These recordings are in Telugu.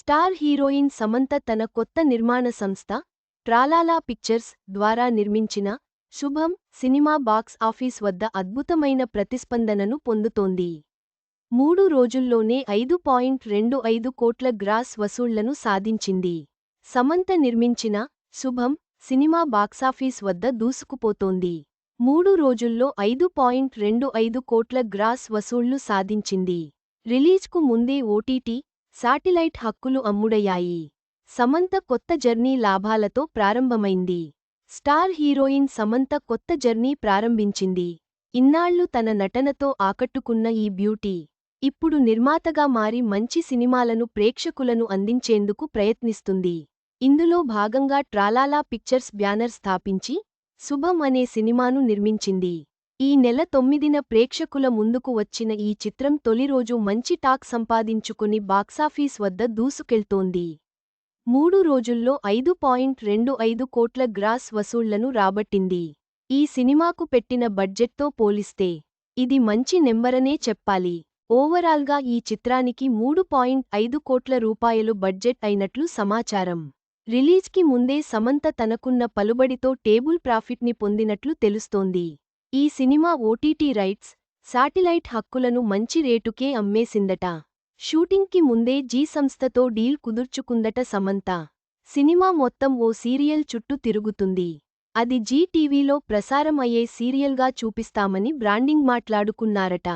స్టార్ హీరోయిన్ సమంత తన కొత్త నిర్మాణ సంస్థ ట్రాలాలా పిక్చర్స్ ద్వారా నిర్మించిన శుభం సినిమా బాక్స్ ఆఫీస్ వద్ద అద్భుతమైన ప్రతిస్పందనను పొందుతోంది. మూడు రోజుల్లోనే ఐదు పాయింట్ రెండు ఐదు కోట్ల గ్రాస్ వసూళ్ళను సాధించింది. సమంత నిర్మించిన శుభం సినిమా బాక్సాఫీస్ వద్ద దూసుకుపోతోంది. మూడు రోజుల్లో ఐదు పాయింట్ రెండు ఐదు కోట్ల గ్రాస్ వసూళ్ళు సాధించింది. రిలీజ్కు ముందే ఓటీటీ శాటిలైట్ హక్కులు అమ్ముడయ్యాయి. సమంత కొత్త జర్నీ లాభాలతో ప్రారంభమైంది. స్టార్ హీరోయిన్ సమంత కొత్త జర్నీ ప్రారంభించింది. ఇన్నాళ్ళు తన నటనతో ఆకట్టుకున్న ఈ బ్యూటీ ఇప్పుడు నిర్మాతగా మారి మంచి సినిమాలను ప్రేక్షకులను అందించేందుకు ప్రయత్నిస్తుంది. ఇందులో భాగంగా ట్రాలాలా పిక్చర్స్ బ్యానర్ స్థాపించి శుభం అనే సినిమాను నిర్మించింది. ఈ నెల తొమ్మిదిన ప్రేక్షకుల ముందుకు వచ్చిన ఈ చిత్రం తొలి రోజు మంచి టాక్ సంపాదించుకుని బాక్సాఫీస్ వద్ద దూసుకెళ్తోంది. మూడు రోజుల్లో ఐదు పాయింట్ రెండు ఐదు కోట్ల గ్రాస్ వసూళ్ళను రాబట్టింది. ఈ సినిమాకు పెట్టిన బడ్జెట్తో పోలిస్తే ఇది మంచి నెంబరనే చెప్పాలి. ఓవరాల్గా ఈ చిత్రానికి మూడు పాయింట్ ఐదు కోట్ల రూపాయలు బడ్జెట్ అయినట్లు సమాచారం. రిలీజ్కి ముందే సమంత తనకున్న పలుబడితో టేబుల్ ప్రాఫిట్ని పొందినట్లు తెలుస్తోంది. ఈ సినిమా ఓటీటీ రైట్స్ శాటిలైట్ హక్కులను మంచి రేటుకే అమ్మేసిందట. షూటింగ్కి ముందే జీ సంస్థతో డీల్ కుదుర్చుకుందట సమంత. సినిమా మొత్తం ఓ సీరియల్ చుట్టూ తిరుగుతుంది. అది జీ టీవీలో ప్రసారం అయ్యే సీరియల్గా చూపిస్తామని బ్రాండింగ్ మాట్లాడుకున్నారట.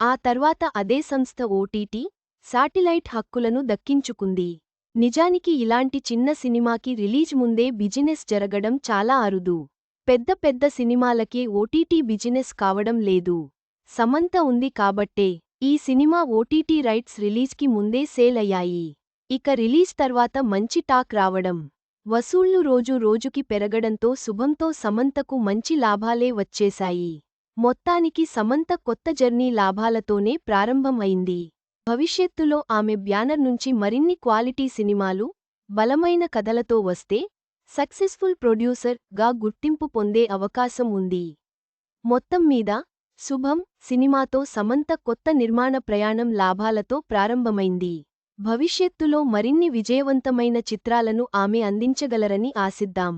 ఆ తర్వాత అదే సంస్థ ఓటీటీ శాటిలైట్ హక్కులను దక్కించుకుంది. నిజానికి ఇలాంటి చిన్న సినిమాకి రిలీజ్ ముందే బిజినెస్ జరగడం చాలా అరుదు. పెద్ద పెద్ద సినిమాలకే ఓటీటీ బిజినెస్ కావడం లేదు. సమంత ఉంది కాబట్టే ఈ సినిమా ఓటీటీ రైట్స్ రిలీజ్కి ముందే సేల్ అయ్యాయి. ఇక రిలీజ్ తర్వాత మంచి టాక్ రావడం వసూళ్ళు రోజు రోజుకి పెరగడంతో శుభంతో సమంతకు మంచి లాభాలే వచ్చేశాయి. మొత్తానికి సమంత కొత్త జర్నీ లాభాలతోనే ప్రారంభం అయింది. భవిష్యత్తులో ఆమె బ్యానర్ నుంచి మరిన్ని క్వాలిటీ సినిమాలు బలమైన కథలతో వస్తే సక్సెస్ఫుల్ ప్రొడ్యూసర్గా గుర్తింపు పొందే అవకాశం ఉంది. మొత్తం మీద శుభం సినిమాతో సమంత కొత్త నిర్మాణ ప్రయాణం లాభాలతో ప్రారంభమైంది. భవిష్యత్తులో మరిన్ని విజయవంతమైన చిత్రాలను ఆమె అందించగలరని ఆశిద్దాం.